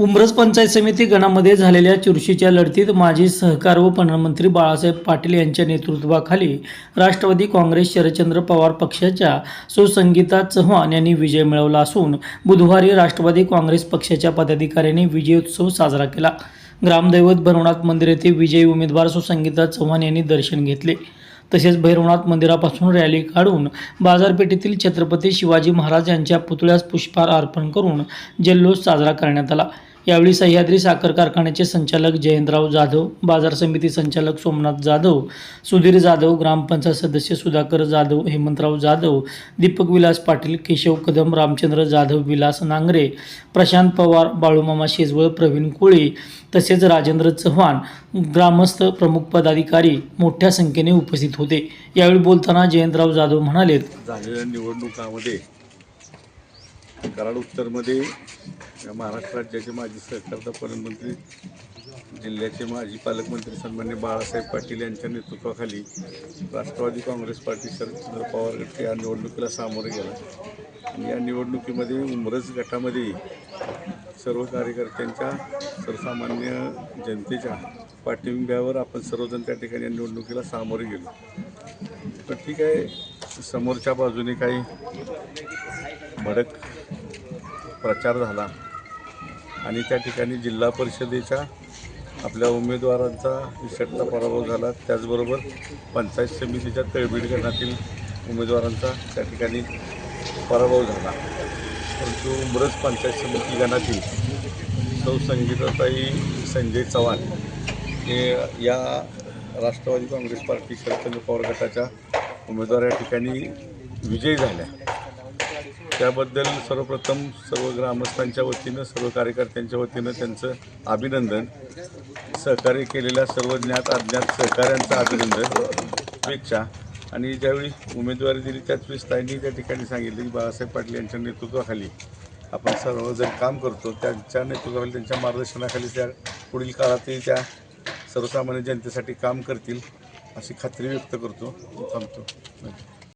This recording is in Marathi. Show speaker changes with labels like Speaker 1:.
Speaker 1: उमरस पंचायत समिती गणामध्ये झालेल्या चुरशीच्या लढतीत माजी सहकार व पणनमंत्री बाळासाहेब पाटील यांच्या नेतृत्वाखाली राष्ट्रवादी काँग्रेस शरदचंद्र पवार पक्षाच्या सुसंगीता चव्हाण यांनी विजय मिळवला असून बुधवारी राष्ट्रवादी काँग्रेस पक्षाच्या पदाधिकाऱ्यांनी विजयोत्सव साजरा केला. ग्रामदैवत भरवनाथ मंदिर येथे विजयी उमेदवार सुसंगीता चव्हाण यांनी दर्शन घेतले. तसेच भैरवनाथ मंदिरापासून रॅली काढून बाजारपेठेतील छत्रपती शिवाजी महाराज यांच्या पुतळ्यास पुष्पहार अर्पण करून जल्लोष साजरा करण्यात आला. यावेळी सह्याद्री साखर कारखान्याचे संचालक जयंतराव जाधव बाजार समिती संचालक सोमनाथ जाधव सुधीर जाधव ग्रामपंचायत सदस्य सुधाकर जाधव हेमंतराव जाधव दीपक विलास पाटील केशव कदम रामचंद्र जाधव विलास नांगरे प्रशांत पवार बाळूमामा शेजवळ प्रवीण कोळी तसेच राजेंद्र चव्हाण ग्रामस्थ प्रमुख पदाधिकारी मोठ्या संख्येने उपस्थित होते. यावेळी बोलताना जयंतराव जाधव म्हणालेत
Speaker 2: झालेल्या निवडणुकामध्ये कराड उत्तरमध्ये या महाराष्ट्र राज्याचे माजी सहकारता परिमंत्री जिल्ह्याचे माजी पालकमंत्री सन्मान्य बाळासाहेब पाटील यांच्या नेतृत्वाखाली राष्ट्रवादी काँग्रेस पार्टी शरदचंद्र पवार गट या निवडणुकीला सामोरे गेला. या निवडणुकीमध्ये उमरज गटामध्ये सर्व कार्यकर्त्यांच्या सर्वसामान्य जनतेच्या पाठिंब्यावर आपण सर्वजण त्या ठिकाणी या निवडणुकीला सामोरे गेलो. पण ठीक आहे समोरच्या बाजूने काही भडक प्रचार झाला. आणि त्या ठिकाणी जिल्हा परिषदेच्या आपल्या उमेदवारांचा निसटता पराभव झाला. त्याचबरोबर पंचायत समितीच्या तळबीड गणातील उमेदवारांचा त्या ठिकाणी पराभव झाला. परंतु उमरस पंचायत समिती गणातील सौ संगीताताई संजय चव्हाण हे या राष्ट्रवादी काँग्रेस पार्टी शरदचंद्र पवार गटाच्या उमेदवार या ठिकाणी विजयी झाल्या. त्याबद्दल सर्वप्रथम सर्व ग्रामस्थांच्या वतीनं सर्व कार्यकर्त्यांच्या वतीनं त्यांचं अभिनंदन. सहकार्य केलेल्या सर्व ज्ञात अज्ञात सहकाऱ्यांचं अभिनंदनपेक्षा आणि ज्यावेळी उमेदवारी दिली त्याच वेळेस ताईंनी त्या ठिकाणी सांगितलं की बाळासाहेब पाटील यांच्या नेतृत्वाखाली आपण सर्वजण काम करतो. त्यांच्या नेतृत्वाखाली त्यांच्या मार्गदर्शनाखाली त्या पुढील काळातही त्या सर्वसामान्य जनतेसाठी काम करतील अशी खात्री व्यक्त करतो. थांबतो.